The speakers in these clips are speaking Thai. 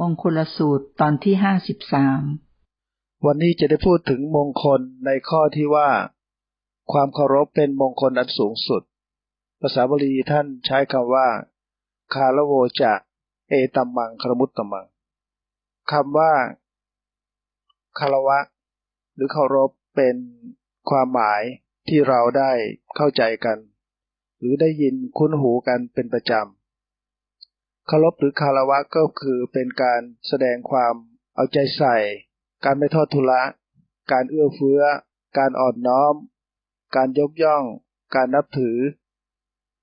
มงคลสูตรตอนที่ห้าสิบสามวันนี้จะได้พูดถึงมงคลในข้อที่ว่า ความเคารพเป็นมงคลอันสูงสุด ภาษาบาลีท่านใช้คำว่า คาระโวจะ เอตัมมังคารมุตตมังคำว่าคารวะ หรือเคารพเป็นความหมายที่เราได้เข้าใจกัน หรือได้ยินคุ้นหูกันเป็นประจำ คารพหรือคารวะก็คือเป็นการแสดงความเอาใจใส่ การไม่ทอดทุละการเอื้อเฟื้อ การอ่อนน้อม การยกย่อง การนับถือ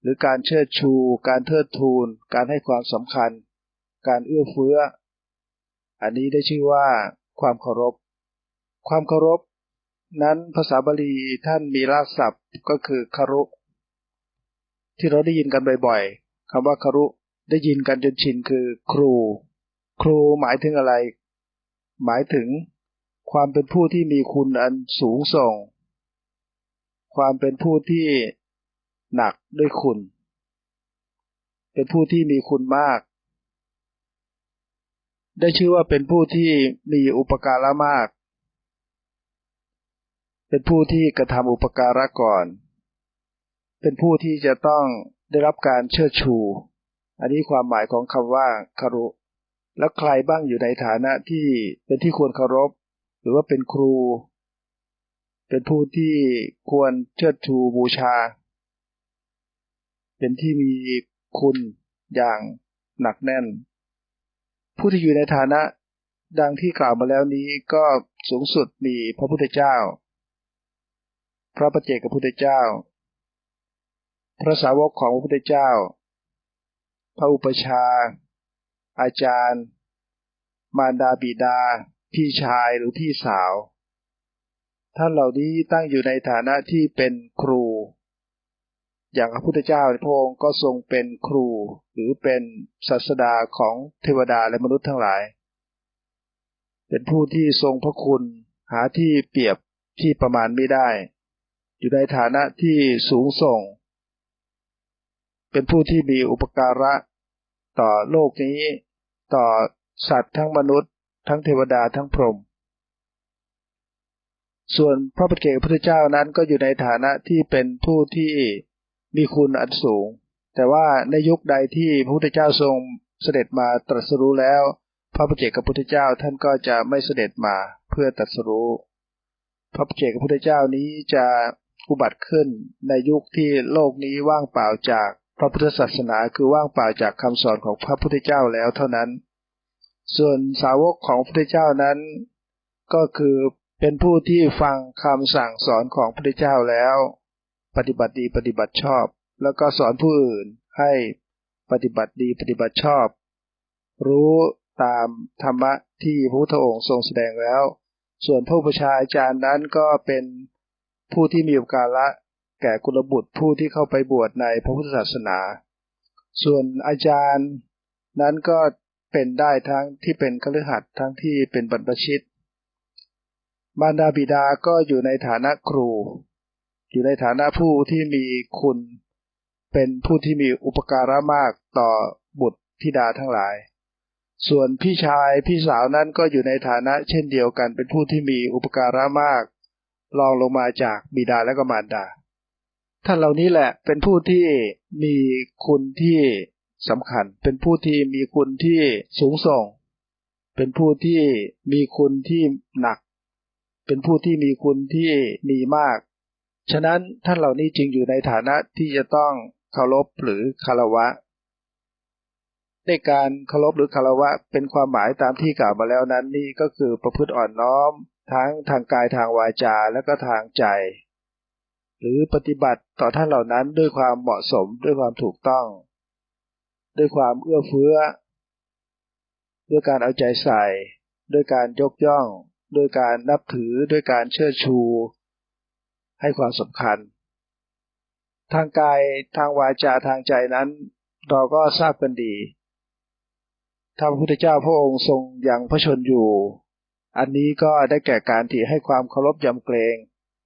หรือการเชิดชู การเทิดทูน การให้ความสำคัญ การเอื้อเฟื้อ อันนี้ได้ชื่อว่า ความเคารพ ความเคารพ นั้นภาษาบาลีท่านมีรากศัพท์ก็คือคารุ ที่เราได้ยินกันบ่อยๆคำว่าคารุ ได้ยินกันจนชินคือครู ครูหมายถึงอะไร หมายถึงความเป็นผู้ที่มีคุณอันสูงส่ง ความเป็นผู้ที่หนักด้วยคุณ เป็นผู้ที่มีคุณมาก ได้ชื่อว่าเป็นผู้ที่มีอุปการะมาก เป็นผู้ที่กระทำอุปการะก่อน เป็นผู้ที่จะต้องได้รับการเชิดชู อันนี้ความหมายของคำว่าคารุ แล้วใครบ้างอยู่ในฐานะที่เป็นที่ควรเคารพ หรือว่าเป็นครู เป็นผู้ที่ควรเชิดชูบูชา เป็นที่มีคุณอย่างหนักแน่น ผู้ที่อยู่ในฐานะดังที่กล่าวมาแล้วนี้ก็สูงสุดมีพระพุทธเจ้า พระประเจกับพุทธเจ้า พระสาวกของพระพุทธเจ้า พระอุปชา อาจารย์ มารดาบิดา พี่ชายหรือพี่สาว ท่านเหล่านี้ตั้งอยู่ในฐานะที่เป็นครู อย่างพระพุทธเจ้าพระองค์ก็ทรงเป็นครู หรือเป็นศาสดาของเทวดาและมนุษย์ทั้งหลาย เป็นผู้ที่ทรงพระคุณหาที่เปรียบที่ประมาณไม่ได้ อยู่ในฐานะที่สูงส่ง เป็นผู้ที่มีอุปการะต่อโลกนี้ ต่อสัตว์ทั้งมนุษย์ ทั้งเทวดาทั้งพรหมส่วนพระปฏิเจกพุทธเจ้านั้นก็อยู่ในฐานะที่เป็นผู้ที่มีคุณอันสูง แต่ว่าในยุคใดที่พระพุทธเจ้าทรงเสด็จมาตรัสรู้แล้ว พระปฏิเจกพุทธเจ้าท่านก็จะไม่เสด็จมาเพื่อตรัสรู้ พระปฏิเจกพุทธเจ้านี้จะอุบัติขึ้นในยุคที่โลกนี้ว่างเปล่าจาก พระพุทธศาสนาคือว่างเปล่าจากคำสอนของพระพุทธเจ้าแล้วเท่านั้น ส่วนสาวกของพระพุทธเจ้านั้น ก็คือเป็นผู้ที่ฟังคำสั่งสอนของพระพุทธเจ้าแล้ว ปฏิบัติดีปฏิบัติชอบ แล้วก็สอนผู้อื่นให้ปฏิบัติดีปฏิบัติชอบ รู้ตามธรรมะที่พระพุทธองค์ทรงแสดงแล้ว ส่วนผู้ประชาอาจารย์นั้นก็เป็นผู้ที่มีอุปการะ แก่กุลบุตรผู้ที่เข้าไปบวชในพระพุทธศาสนา ส่วนอาจารย์นั้นก็เป็นได้ทั้งที่เป็นคฤหัสถ์ทั้งที่เป็นบรรพชิต มารดาบิดาก็อยู่ในฐานะครู อยู่ในฐานะผู้ที่มีคุณ เป็นผู้ที่มีอุปการะมากต่อบุตรธิดาทั้งหลาย ส่วนพี่ชายพี่สาวนั้นก็อยู่ในฐานะเช่นเดียวกัน เป็นผู้ที่มีอุปการะมากรองลงมาจากบิดาและก็มารดา ท่านเหล่านี้แหละเป็นผู้ที่มีคุณที่สำคัญ เป็นผู้ที่มีคุณที่สูงส่ง เป็นผู้ที่มีคุณที่หนัก เป็นผู้ที่มีคุณที่มีมาก ฉะนั้นท่านเหล่านี้จึงอยู่ในฐานะที่จะต้องเคารพหรือคารวะในการเคารพหรือคารวะเป็นความหมายตามที่กล่าวมาแล้วนั้นนี่ก็คือประพฤติอ่อนน้อม ทั้งทางกายทางวาจาและก็ทางใจ หรือปฏิบัติต่อท่านเหล่านั้นด้วยความเหมาะสมด้วยความถูกต้อง ด้วยความเอื้อเฟื้อ ด้วยการเอาใจใส่ ด้วยการยกย่อง ด้วยการนับถือด้วยการเชิดชู ให้ความสำคัญ ทางกายทางวาจาทางใจนั้น เราก็ทราบกันดีถ้าพระพุทธเจ้าพระองค์ทรงยังพระชนอยู่ อันนี้ก็ได้แก่การที่ให้ความเคารพยำเกรง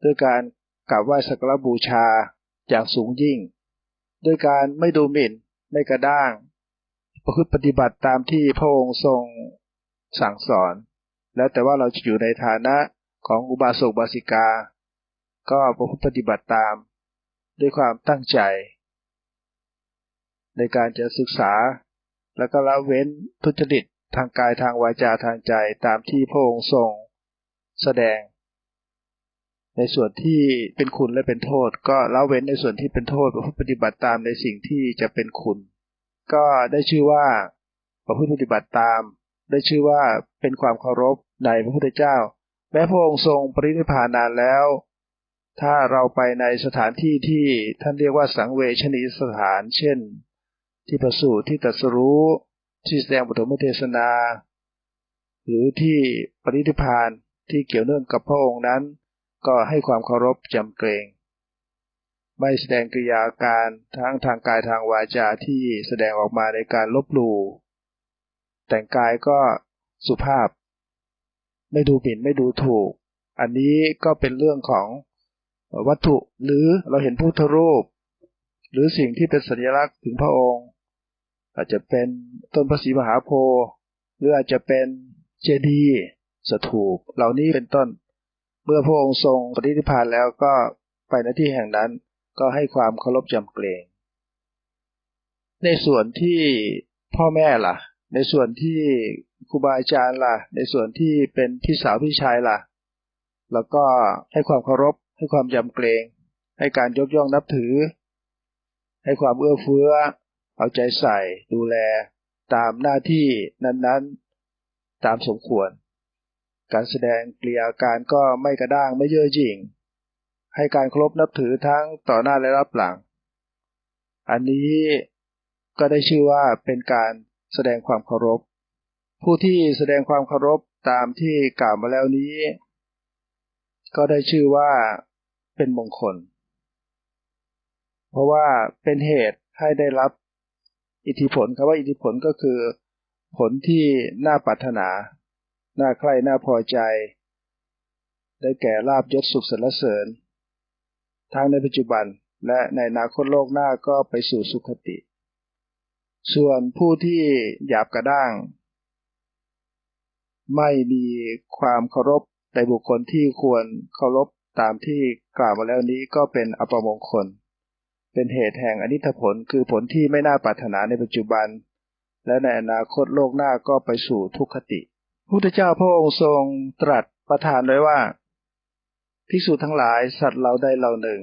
ด้วยการ กราบไหว้สักการบูชาอย่างสูงยิ่งด้วยการไม่ดูหมิ่นไม่กระด้าง ประพฤติปฏิบัติตามที่พระองค์ทรงสั่งสอน แล้วแต่ว่าเราจะอยู่ในฐานะของอุบาสกบาสิกา ก็ประพฤติปฏิบัติตาม ด้วยความตั้งใจ ในการจะศึกษา แล้วก็ละเว้นทุจริตทางกายทางวาจาทางใจตามที่พระองค์ทรง แสดง ในส่วนที่เป็นคุณและเป็นโทษ ก็ละเว้นในส่วนที่เป็นโทษประพฤติปฏิบัติตามในสิ่งที่จะเป็นคุณ ก็ได้ชื่อว่าประพฤติปฏิบัติตาม ได้ชื่อว่าเป็นความเคารพในพระพุทธเจ้า แม้พระองค์ทรงปรินิพพานนานแล้ว ถ้าเราไปในสถานที่ที่ท่านเรียกว่าสังเวชนีสถาน เช่น ที่ประสูติที่ตัสรู้ที่แสดงปฐมเทศนา หรือที่ปรินิพานที่เกี่ยวเนื่องกับพระองค์นั้น ก็ให้ความเคารพจำเกรง ไม่แสดงกิริยาการทั้งทางกายทางวาจาที่แสดงออกมาในการลบหลู่แต่งกายก็สุภาพ ไม่ดูหมิ่นไม่ดูถูก อันนี้ก็เป็นเรื่องของวัตถุหรือเราเห็นพุทธรูป หรือสิ่งที่เป็นสัญลักษณ์ถึงพระองค์ อาจจะเป็นต้นพระศรีมหาโพธิ์หรืออาจจะเป็นเจดีย์สถูปเหล่านี้เป็นต้น เมื่อพระองค์ทรงปฏิทิพานแล้วก็ไปณที่แห่งนั้นก็ให้ความเคารพจำเกรง ในส่วนที่พ่อแม่ล่ะ ในส่วนที่ครูบาอาจารย์ล่ะ ในส่วนที่เป็นพี่สาวพี่ชายล่ะ แล้วก็ให้ความเคารพ ให้ความยำเกรง ให้การยกย่องนับถือ ให้ความเอื้อเฟื้อ เอาใจใส่ดูแล ตามหน้าที่นั้นๆ ตามสมควร การแสดงกริยาการก็ไม่กระด้างไม่เย่อหยิ่ง ให้การเคารพนับถือทั้งต่อหน้าและรับหลัง อันนี้ก็ได้ชื่อว่าเป็นการแสดงความเคารพ ผู้ที่แสดงความเคารพตามที่กล่าวมาแล้วนี้ ก็ได้ชื่อว่าเป็นมงคล เพราะว่าเป็นเหตุให้ได้รับอิทธิผลคำว่าอิทธิผลก็คือ ผลที่น่าปรารถนา น่าใคร่น่าพอใจ ได้แก่ลาบยศสุขสรรเสริญ ทั้งในปัจจุบันและในอนาคตโลกหน้าก็ไปสู่สุขติ ส่วนผู้ที่หยาบกระด้าง ไม่มีความเคารพในบุคคลที่ควรเคารพตามที่กล่าวมาแล้วนี้ก็เป็นอัปมงคล เป็นเหตุแห่งอนิจผลคือผลที่ไม่น่าปรารถนาในปัจจุบัน และในอนาคตโลกหน้าก็ไปสู่ทุกขติ พุทธเจ้าพระองค์ทรงตรัสประทานไว้ว่าภิกษุทั้งหลายสัตว์เราได้เราหนึ่ง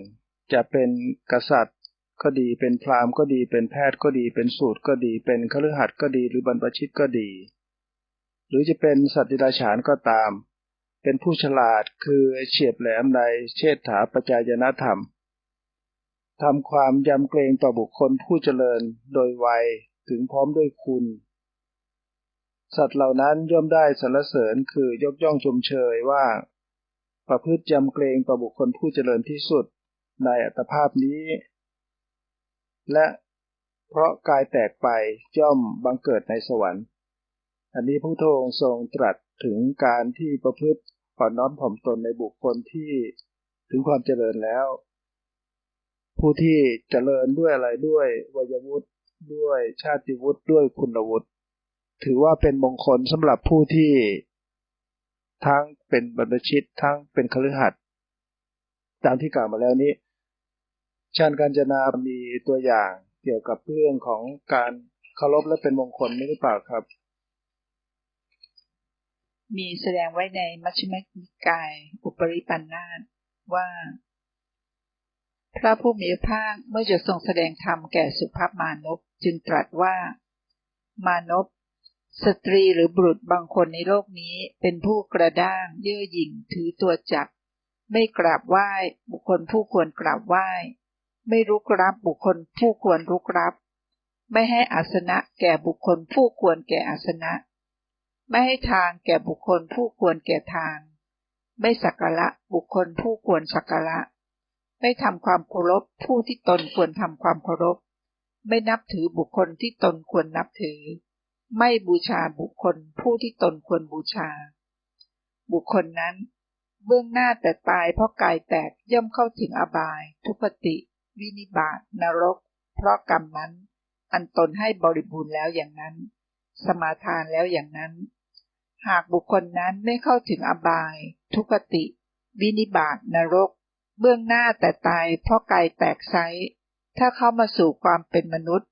จะเป็นกษัตริย์ก็ดีเป็นพราหมณ์ก็ดีเป็นแพทย์ก็ดีเป็นสูตรก็ดีเป็นคฤหัสถ์ก็ดีหรือบรรพชิตก็ดี หรือจะเป็นสัตว์ดิลาฉานก็ตาม เป็นผู้ฉลาดคือเฉียบแหลมในเชษฐาปัจจายนธรรมทำความยำเกรงต่อบุคคลผู้เจริญโดยไวถึงพร้อมด้วยคุณ สัตว์เหล่านั้นย่อมได้สรรเสริญคือยกย่องชมเชยว่า ประพฤติยำเกรงต่อบุคคลผู้เจริญที่สุดในอัตภาพนี้ และเพราะกายแตกไปย่อมบังเกิดในสวรรค์ อันนี้พระทงทรงตรัสถึงการที่ประพฤติผ่อนน้อมถ่อมตนในบุคคลที่ถึงความเจริญแล้ว ผู้ที่เจริญด้วยอะไรด้วยวัยวุฒิด้วยชาติวุฒิด้วยคุณวุฒิ ถือว่าเป็นมงคลสำหรับผู้ที่ทั้งเป็นบรรพชิตทั้งเป็นคฤหัสถ์ตามที่กล่าวมาแล้วนี้ชาญการจนามีตัวอย่างเกี่ยวกับเรื่องของการเคารพและเป็นมงคลไม่หรือเปล่าครับ มีแสดงไว้ในมัชฌิมนิกาย อุปริปันธาตว่า พระผู้มีพระภาคเมื่อจะทรงแสดงธรรมแก่สุภาพมานพจึงตรัสว่า มานพ สตรีหรือบุรุษบางคนในโลกนี้เป็นผู้กระด้างเย่อหยิ่งถือตัวจับ ไม่กราบไหว้บุคคลผู้ควรกราบไหว้ ไม่รุกรับบุคคลผู้ควรรุกรับ ไม่ให้อาสนะแก่บุคคลผู้ควรแก่อาสนะ ไม่ให้ทางแก่บุคคลผู้ควรแก่ทาง ไม่สักการะบุคคลผู้ควรสักการะ ไม่ทำความเคารพผู้ที่ตนควรทำความเคารพ ไม่นับถือบุคคลที่ตนควรนับถือ ไม่บูชาบุคคลผู้ที่ตนควรบูชา บุคคลนั้น เบื้องหน้าแต่ตายเพราะกายแตกย่อมเข้าถึงอบาย ทุกติ วินิบาตนรก เพราะกรรมนั้น อันตนให้บริบูรณ์แล้วอย่างนั้น สมาทานแล้วอย่างนั้น หากบุคคลนั้นไม่เข้าถึงอบาย ทุกติ วินิบาตนรก เบื้องหน้าแต่ตายเพราะกายแตกไซถ้าเข้ามาสู่ความเป็นมนุษย์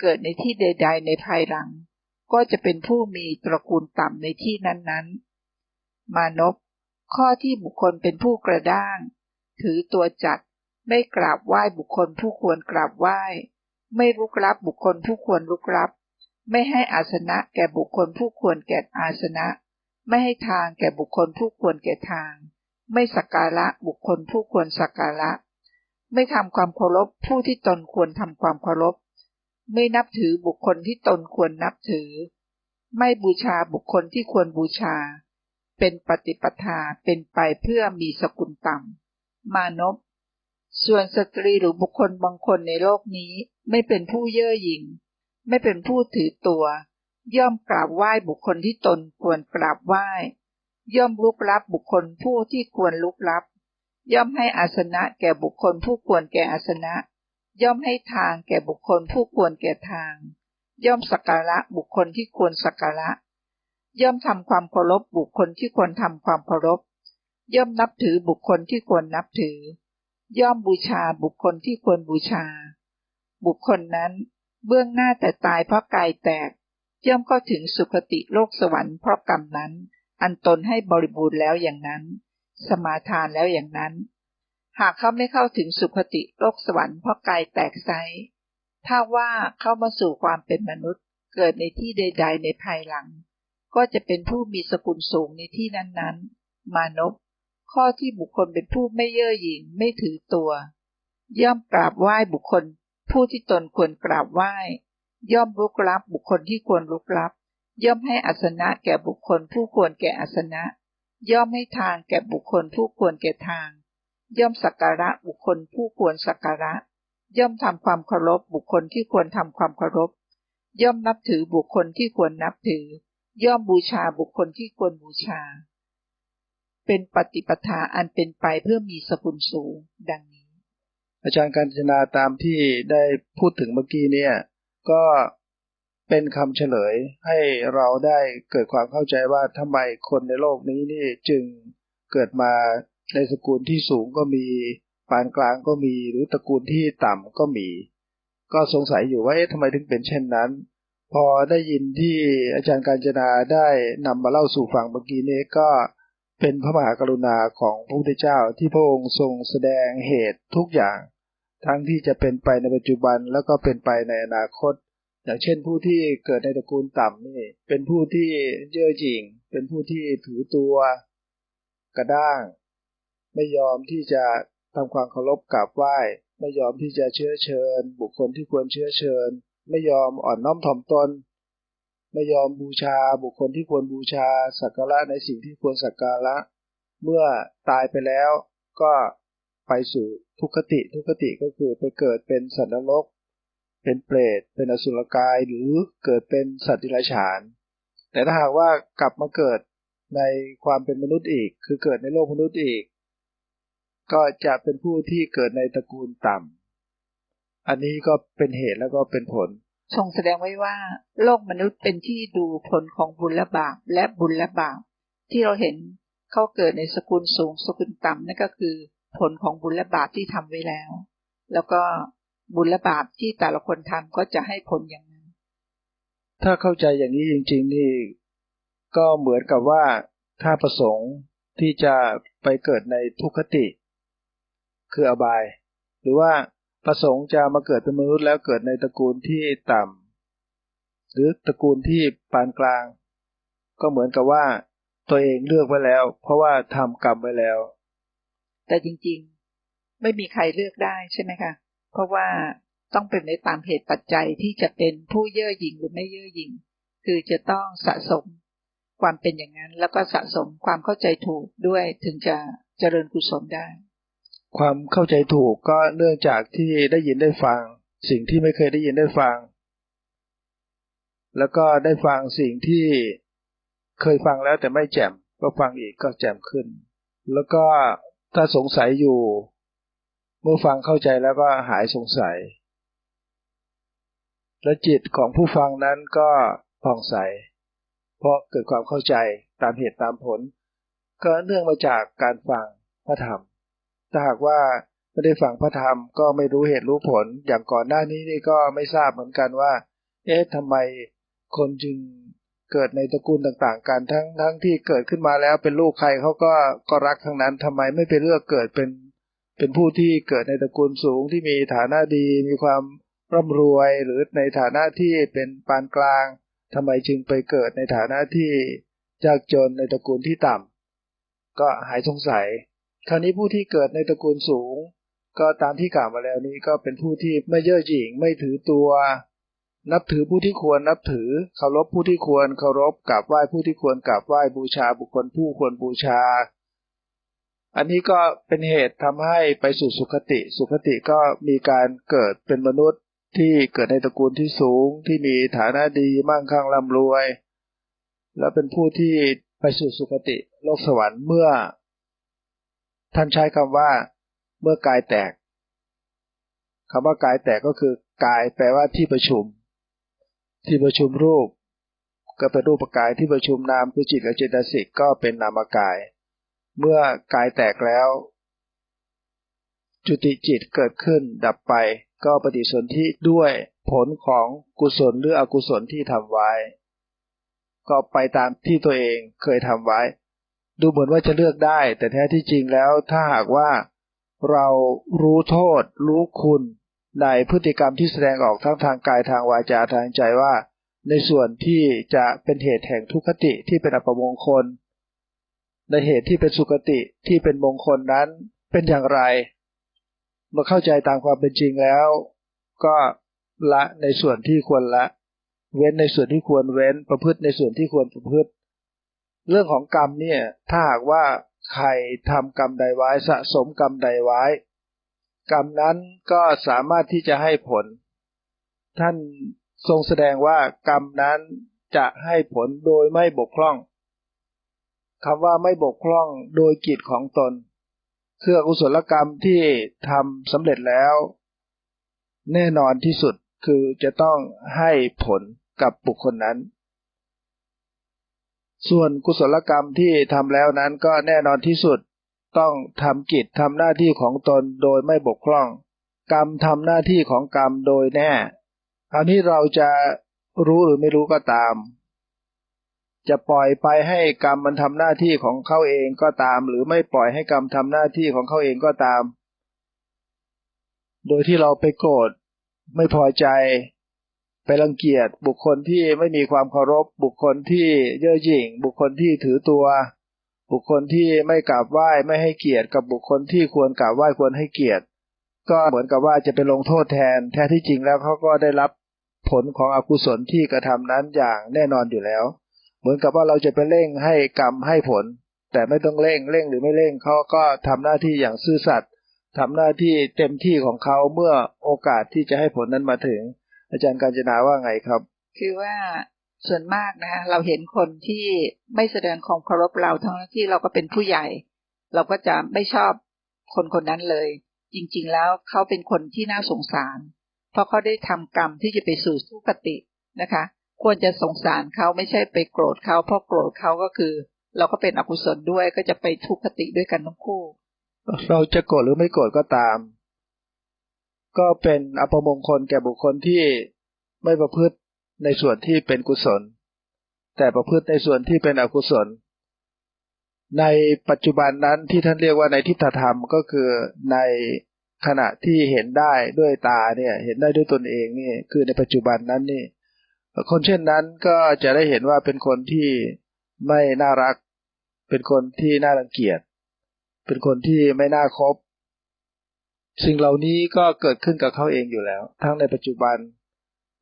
เกิดในที่ใด ๆ ในภายหลัง ก็จะเป็นผู้มีตระกูลต่ำในที่นั้นๆ มานพข้อที่บุคคลเป็นผู้กระด้าง ถือตัวจัด ไม่กราบไหว้บุคคลผู้ควรกราบไหว้ ไม่รุกรับบุคคลผู้ควรรุกรับ ไม่ให้อาสนะแก่บุคคลผู้ควรแก่อาสนะ ไม่ให้ทางแก่บุคคลผู้ควรแก่ทาง ไม่สักการะบุคคลผู้ควรสักการะ ไม่ทำความเคารพผู้ที่ตนควรทำความเคารพ ไม่นับถือบุคคลที่ตนควรนับถือ ไม่บูชาบุคคลที่ควรบูชา เป็นปฏิปทาเป็นไปเพื่อมีสกุลต่ำ มานพส่วนสตรีหรือบุคคลบางคนในโลกนี้ไม่เป็นผู้เย่อหยิ่ง ไม่เป็นผู้ถือตัว ย่อมกราบไหว้บุคคลที่ตนควรกราบไหว้ ย่อมลุกรับบุคคลผู้ที่ควรลุกรับ ย่อมให้อาสนะแก่บุคคลผู้ควรแก่อาสนะ ย่อมให้ทางแก่บุคคลผู้ควรแก่ทาง ย่อมสักการะบุคคลที่ควรสักการะ ย่อมทำความเคารพบุคคลที่ควรทำความเคารพ ย่อมนับถือบุคคลที่ควรนับถือ ย่อมบูชาบุคคลที่ควรบูชา บุคคลนั้นเบื้องหน้าแต่ตายเพราะกายแตก ย่อมเข้าถึงสุคติโลกสวรรค์เพราะกรรมนั้น อันตนให้บริบูรณ์แล้วอย่างนั้น สมาทานแล้วอย่างนั้น หากเขาไม่เข้าถึงสุคติโลกสวรรค์เพราะกายแตกไซถ้าว่าเข้ามาสู่ความเป็นมนุษย์ เกิดในที่ใด ๆ ในภายหลัง ก็จะเป็นผู้มีสกุลสูงในที่นั้นๆ มานพข้อที่บุคคลเป็นผู้ไม่เย่อหยิ่งไม่ถือตัว ย่อมกราบไหว้บุคคล ผู้ที่ตนควรกราบไหว้ ย่อมลุกรับบุคคลที่ควรลุกรับ ย่อมให้อัสนะแก่บุคคลผู้ควรแก่อัสนะ ย่อมให้ทางแก่บุคคลผู้ควรแก่ทาง ย่อมสักการะบุคคลผู้ควรสักการะ ย่อมทำความเคารพบุคคลที่ควรทำความเคารพ ย่อมนับถือบุคคลที่ควรนับถือ ย่อมบูชาบุคคลที่ควรบูชา เป็นปฏิปทาอันเป็นไปเพื่อมีสกุลสูงดังนี้ อาจารย์การจนาตามที่ได้พูดถึงเมื่อกี้เนี่ย ก็เป็นคำเฉลยให้เราได้เกิดความเข้าใจว่าทำไมคนในโลกนี้นี่จึงเกิดมา ในสกุลที่สูงก็มีปานกลางก็มีหรือตระกูลที่ต่ำก็มี ก็สงสัยอยู่ว่าเอ๊ะทำไมถึงเป็นเช่นนั้น พอได้ยินที่อาจารย์การจนาได้นำมาเล่าสู่ฟังเมื่อกี้นี้ก็เป็นพระมหากรุณาของพระพุทธเจ้าที่พระองค์ทรงแสดงเหตุทุกอย่าง ทั้งที่จะเป็นไปในปัจจุบันแล้วก็เป็นไปในอนาคต อย่างเช่นผู้ที่เกิดในตระกูลต่ำนี่ เป็นผู้ที่เย่อหยิ่ง เป็นผู้ที่ถือตัว กระด้าง ไม่ยอมที่จะทำความเคารพกราบไหว้ ไม่ยอมที่จะเชื้อเชิญ บุคคลที่ควรเชื้อเชิญ ไม่ยอมอ่อนน้อมถ่อมตน ไม่ยอมบูชาบุคคลที่ควรบูชาสักการะในสิ่งที่ควรสักการะ เมื่อตายไปแล้วก็ไปสู่ทุกขติทุกขติก็คือไปเกิดเป็นสัตว์นรก เป็นเปรต เป็นอสุรกายหรือเกิดเป็นสัตว์ดิรัจฉาน แต่ถ้าหากว่ากลับมาเกิดในความเป็นมนุษย์อีก คือเกิดในโลกมนุษย์อีก ก็จะเป็นผู้ที่เกิดในตระกูลต่ำ อันนี้ก็เป็นเหตุแล้วก็เป็นผล ทรงแสดงไว้ว่า โลกมนุษย์เป็นที่ดูผลของบุญและบาปและบุญและบาปที่เราเห็นเขาเกิดในสกุลสูงสกุลต่ำนั่นก็คือผลของบุญและบาปที่ทำไว้แล้ว แล้วก็บุญและบาปที่แต่ละคนทำก็จะให้ผลอย่างนั้น ถ้าเข้าใจอย่างนี้จริง ๆ นี่ ก็เหมือนกับว่าถ้าประสงค์ที่จะไปเกิดในทุกขติ คืออบาย หรือว่าประสงค์จะมาเกิดเป็นมนุษย์แล้วเกิดในตระกูลที่ต่ำหรือตระกูลที่ปานกลาง ก็เหมือนกับว่าตัวเองเลือกไว้แล้ว เพราะว่าทำกรรมไว้แล้ว แต่จริงๆ ไม่มีใครเลือกได้ใช่ไหมคะ เพราะว่าต้องเป็นในตามเหตุปัจจัยที่จะเป็นผู้เย่อหยิ่งหรือไม่เย่อหยิ่ง คือจะต้องสะสมความเป็นอย่างนั้น แล้วก็สะสมความเข้าใจถูกด้วยถึงจะเจริญกุศลได้ ความเข้าใจถูกก็เนื่องจากที่ได้ยินได้ฟัง สิ่งที่ไม่เคยได้ยินได้ฟัง แล้วก็ได้ฟังสิ่งที่เคยฟังแล้วแต่ไม่แจ่มก็ฟังอีกก็แจ่มขึ้น แล้วก็ถ้าสงสัยอยู่ เมื่อฟังเข้าใจแล้วก็หายสงสัย และจิตของผู้ฟังนั้นก็ผ่องใส เพราะเกิดความเข้าใจตามเหตุตามผล ก็เนื่องมาจากการฟังพระธรรม ถ้าหากว่าไม่ได้ฟังพระธรรมก็ไม่รู้เหตุรู้ผล อย่างก่อนหน้านี้นี่ก็ไม่ทราบเหมือนกันว่า เอ๊ะทำไมคนจึงเกิดในตระกูลต่างๆ กันทั้งทั้งที่เกิดขึ้นมาแล้วเป็นลูกใครเขาก็ก็รักทั้งนั้นทำไมไม่ไปเลือกเกิดเป็น เป็นผู้ที่เกิดในตระกูลสูงที่มีฐานะดี มีความร่ำรวยหรือในฐานะที่เป็นปานกลางทำไมจึงไปเกิดในฐานะที่ยากจนในตระกูลที่ต่ำก็หายสงสัย คราวนี้ผู้ที่เกิดในตระกูลสูง ก็ตามที่กล่าวมาแล้วนี้ก็เป็นผู้ที่ไม่เย่อหยิ่งไม่ถือตัว นับถือผู้ที่ควรนับถือเคารพผู้ที่ควรเคารพกราบไหว้ผู้ที่ควรกราบไหว้บูชาบุคคลผู้ควรบูชา อันนี้ก็เป็นเหตุทำให้ไปสู่สุคติสุคติก็มีการเกิดเป็นมนุษย์ที่เกิดในตระกูลที่สูงที่มีฐานะดีมั่งคั่งร่ำรวย และเป็นผู้ที่ไปสู่สุคติโลกสวรรค์เมื่อ ท่านใช้คำว่า เมื่อกายแตกคำว่ากายแตกก็คือกายแปลว่าที่ประชุม ที่ประชุมรูป ก็เป็นรูปกายที่ประชุมนามคือจิตกับเจตสิกก็เป็นนามกาย เมื่อกายแตกแล้ว จุติจิตเกิดขึ้นดับไปก็ปฏิสนธิด้วยผลของกุศลหรืออกุศลที่ทำไว้ ก็ไปตามที่ตัวเองเคยทำไว้ ดูเหมือนว่าจะเลือกได้ แต่แท้ที่จริงแล้วถ้าหากว่าเรารู้โทษ รู้คุณ ในพฤติกรรมที่แสดงออกทั้งทางกายทางวาจาทางใจว่า ในส่วนที่จะเป็นเหตุแห่งทุกขติที่เป็นอัปมงคล ในเหตุที่เป็นสุขติที่เป็นมงคลนั้นเป็นอย่างไร เมื่อเข้าใจตามความเป็นจริงแล้ว ก็ละในส่วนที่ควรละ เว้นในส่วนที่ควรเว้นประพฤติในส่วนที่ควรประพฤติ เรื่องของกรรมเนี่ย ถ้าหากว่าใครทำกรรมใดไว้สะสมกรรมใดไว้ กรรมนั้นก็สามารถที่จะให้ผล ท่านทรงแสดงว่ากรรมนั้นจะให้ผลโดยไม่บกพร่องคำว่าไม่บกพร่องโดยกิจของตนคืออกุศลกรรมที่ทำสำเร็จแล้ว แน่นอนที่สุดคือจะต้องให้ผลกับบุคคลนั้น ส่วนกุศลกรรมที่ทำแล้วนั้นก็แน่นอนที่สุด ต้องทำกิจทำหน้าที่ของตนโดยไม่บกพร่อง กรรมทำหน้าที่ของกรรมโดยแน่คราวนี้เราจะรู้หรือไม่รู้ก็ตาม จะปล่อยไปให้กรรมมันทำหน้าที่ของเขาเองก็ตาม หรือไม่ปล่อยให้กรรมทำหน้าที่ของเขาเองก็ตาม โดยที่เราไปโกรธไม่พอใจ ไปรังเกียจบุคคลที่ไม่มีความเคารพ บุคคลที่เย่อหยิ่ง บุคคลที่ถือตัว บุคคลที่ไม่กราบไหว้ไม่ให้เกียรติกับบุคคลที่ควรกราบไหว้ควรให้เกียรติ ก็เหมือนกับว่าจะไปลงโทษแทน แท้ที่จริงแล้วเขาก็ได้รับผลของอกุศลที่กระทำนั้นอย่างแน่นอนอยู่แล้ว เหมือนกับว่าเราจะไปเร่งให้กรรมให้ผล แต่ไม่ต้องเร่งเร่งหรือไม่เร่งเขาก็ทำหน้าที่อย่างซื่อสัตย์ทำหน้าที่เต็มที่ของเขาเมื่อโอกาสที่จะให้ผลนั้นมาถึง อาจารย์การจนาว่าไงครับ คือว่าส่วนมากนะเราเห็นคนที่ไม่แสดงความเคารพเราทั้งที่เราก็เป็นผู้ใหญ่ เราก็จะไม่ชอบคนคนนั้นเลย จริง ๆ แล้วเขาเป็นคนที่น่าสงสาร เพราะเขาได้ทำกรรมที่จะไปสู่สุคตินะคะ ควรจะสงสารเขาไม่ใช่ไปโกรธเขาเพราะโกรธเขาก็คือ เราก็เป็นอกุศลด้วยก็จะไปทุกขติด้วยกันทั้งคู่ เราจะโกรธหรือไม่โกรธก็ตาม ก็เป็นอัปมงคลแก่บุคคลที่ไม่ประพฤติในส่วนที่เป็นกุศล แต่ประพฤติในส่วนที่เป็นอกุศล ในปัจจุบันนั้นที่ท่านเรียกว่าในทิฏฐธรรมก็คือในขณะที่เห็นได้ด้วยตาเนี่ยเห็นได้ด้วยตนเองนี่คือในปัจจุบันนั้นนี่ คนเช่นนั้นก็จะได้เห็นว่าเป็นคนที่ไม่น่ารัก เป็นคนที่น่ารังเกียจ เป็นคนที่ไม่น่าคบ สิ่งเหล่านี้ก็เกิดขึ้นกับเขาเองอยู่แล้ว ทั้งในปัจจุบัน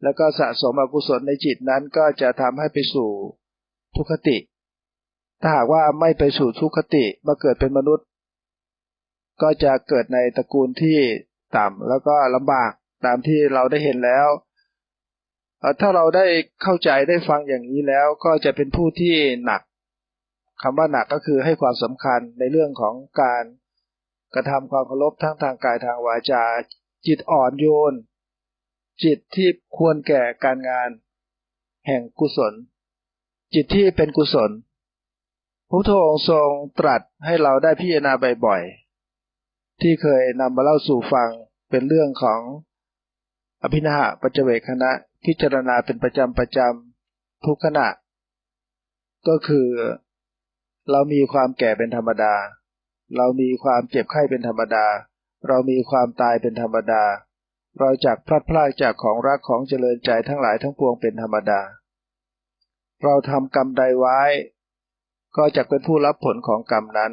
แล้วก็สะสมอกุศลในจิตนั้นก็จะทำให้ไปสู่ทุกขติ ถ้าหากว่าไม่ไปสู่ทุกขติมาเกิดเป็นมนุษย์ ก็จะเกิดในตระกูลที่ต่ำแล้วก็ลำบากตามที่เราได้เห็นแล้ว ถ้าเราได้เข้าใจได้ฟังอย่างนี้แล้วก็จะเป็นผู้ที่หนักคำว่าหนักก็คือให้ความสำคัญในเรื่องของการ กระทำความเคารพทั้งทางกายทางวาจา จิตอ่อนโยน จิตที่ควรแก่การงาน แห่งกุศล จิตที่เป็นกุศลพระพุทธองค์ทรงตรัสให้เราได้พิจารณาบ่อยๆที่เคยนำมาเล่าสู่ฟังเป็นเรื่องของอภินาหะปัจเจเวคณะพิจารณาเป็นประจำประจำทุกขณะ ก็คือเรามีความแก่เป็นธรรมดา เรามีความเจ็บไข้เป็นธรรมดา เรามีความตายเป็นธรรมดา เราจากพลัดพรากจากของรักของเจริญใจทั้งหลายทั้งปวงเป็นธรรมดา เราทำกรรมใดไว้ ก็จะเป็นผู้รับผลของกรรมนั้น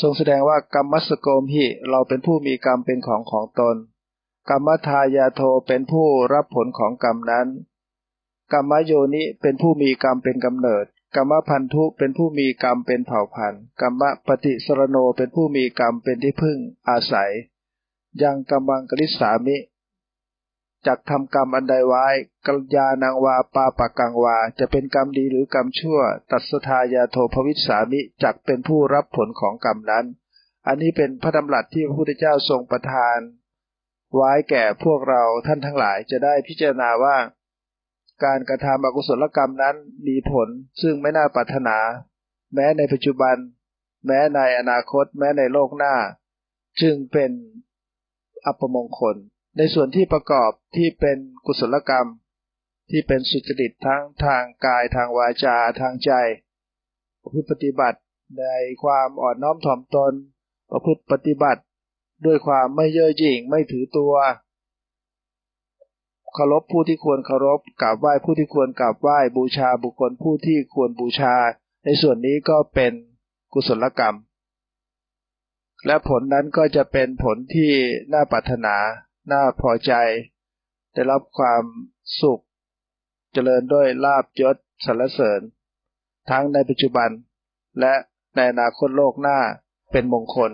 ทรงแสดงว่ากรรมมัสโกมหิเราเป็นผู้มีกรรมเป็นของของตน กรรมทายาโทเป็นผู้รับผลของกรรมนั้น กรรมโยนิเป็นผู้มีกรรมเป็นกำเนิดกรรมพันธุเป็นผู้มีกรรมเป็นเผ่าพันธุ์กรรมปฏิสรโนเป็นผู้มีกรรมเป็นที่พึ่งอาศัย ยังกรรมังกริสามิจักทำกรรมอันใดไว้กัลยาณังวาปาปะกังวา จะเป็นกรรมดีหรือกรรมชั่ว ตัสทายาโทภวิสามิจักเป็นผู้รับผลของกรรมนั้น อันนี้เป็นพระดำรัสที่พระพุทธเจ้าทรงประทาน ไว้แก่พวกเราท่านทั้งหลายจะได้พิจารณาว่า การกระทำอกุศลกรรมนั้นมีผลซึ่งไม่น่าปรารถนา แม้ในปัจจุบัน แม้ในอนาคต แม้ในโลกหน้า จึงเป็นอัปมงคล ในส่วนที่ประกอบที่เป็นกุศลกรรม ที่เป็นสุจริตทั้งทางกายทางวาจาทางใจประพฤติปฏิบัติในความอ่อนน้อมถ่อมตนประพฤติปฏิบัติ ด้วยความไม่เย่อหยิ่งไม่ถือตัว เคารพผู้ที่ควรเคารพกราบไหว้ผู้ที่ควรกราบไหว้บูชาบุคคลผู้ที่ควรบูชา ในส่วนนี้ก็เป็นกุศลกรรม และผลนั้นก็จะเป็นผลที่น่าปรารถนา น่าพอใจ ได้รับความสุข เจริญด้วยลาบยศสรรเสริญ ทั้งในปัจจุบัน และในอนาคตโลกหน้าเป็นมงคล